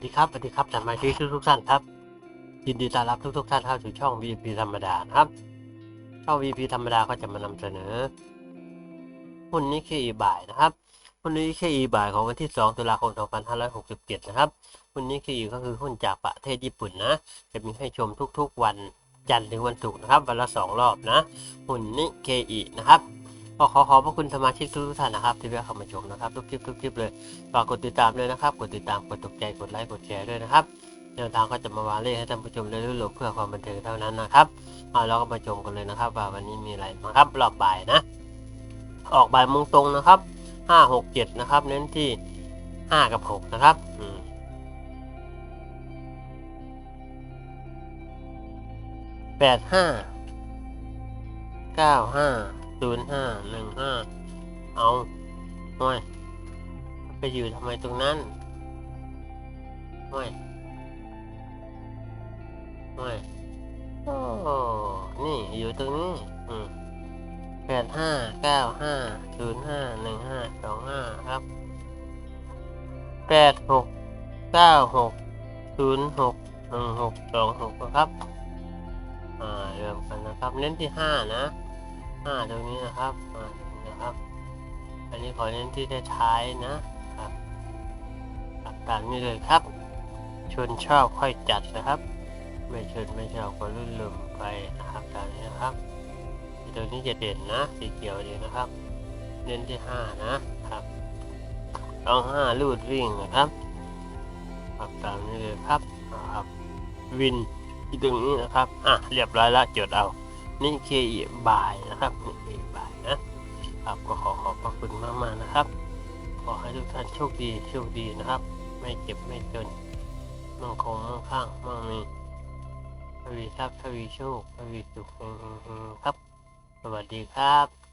สดีครับสวัสดีครับสมาชิกทุกๆท่านครับ ยินดีต้อนรับทุกๆท่านเข้าสู่ช่อง VP ธรรมดานะครับ ช่อง VP ธรรมดาก็จะมานำเสนอหุ้นนิเคอีบ่ายนะครับหุ้นนิเคอีบ่ายของวันที่ 2 ตุลาคม 2567 นะครับหุ้นนิเคอีก็คือหุ้นจากประเทศญี่ปุ่นนะ จะมีให้ชมทุกๆวันจันทร์ถึงวันศุกร์นะครับ วันละสองรอบนะ หุ้นนิเคอีนะครับ ก็ขอขอบพระคุณสมาชิกทุกท่านนะครับ ที่แวะเข้ามาชมนะครับทุกคลิปทุกคลิปเลยฝากกดติดตามด้วยนะครับ กดติดตามกดตกใจกดไลค์กดแชร์ด้วยนะครับแนวทางก็จะมาวาเลขให้ท่านผู้ชมได้รู้หลบเพื่อความบันเทิงเท่านั้นนะครับเอาเราก็มาชมกันเลยนะครับ ว่าวันนี้มีอะไรมาครับรอบบ่ายนะ ออกบ่ายมงตรงนะครับห้าหกเจ็ดนะครับ เน้นที่ห้ากับหกนะครับอืมแปดห้าเก้าห้า ศูนย์ห้าหนึ่งห้าเอาหน่อยไปอยู่ทำไมตรงนั้นไม่ไม่โอ้นี่อยู่ตรงนี้อืมแปดห้าเก้าห้าศูนย์ห้าหนึ่งห้าสองห้าครับแปดหกเก้าหกศูนย์หกหนึ่งหกสองหกนะครับ อ่าเริ่มกันนะครับเน้นที่ห้านะ ห้าตรงนี้นะครับอ่านะครับ อันนี้ขอเน้นที่ท้ายๆนะครับครับตามนี้เลยครับชนชอบค่อยจัดนะครับ ไม่ชนไม่ชอบก็ลื่นลืมไปนะครับตามนี้นะครับตัวนี้จะเด่นนะสีเขียวดีนะครับ เน้นที่ห้านะครับเอาห้าลูดวิ่งนะครับครับตามนี้เลยครับครับ วินที่ตรงนี้นะครับ อะ เรียบร้อยแล้วจดเอา นี่เคอีบายนะครับนี่เคอีบายนะครับก็ขอขอบพระคุณมากมากๆนะครับ ขอให้ทุกท่านโชคดีโชคดีนะครับ ไม่เจ็บไม่จนมั่งคงมั่งคั่งมั่งมีทวีทรัพย์ทวีโชคทวีสุขครับ สวัสดีครับ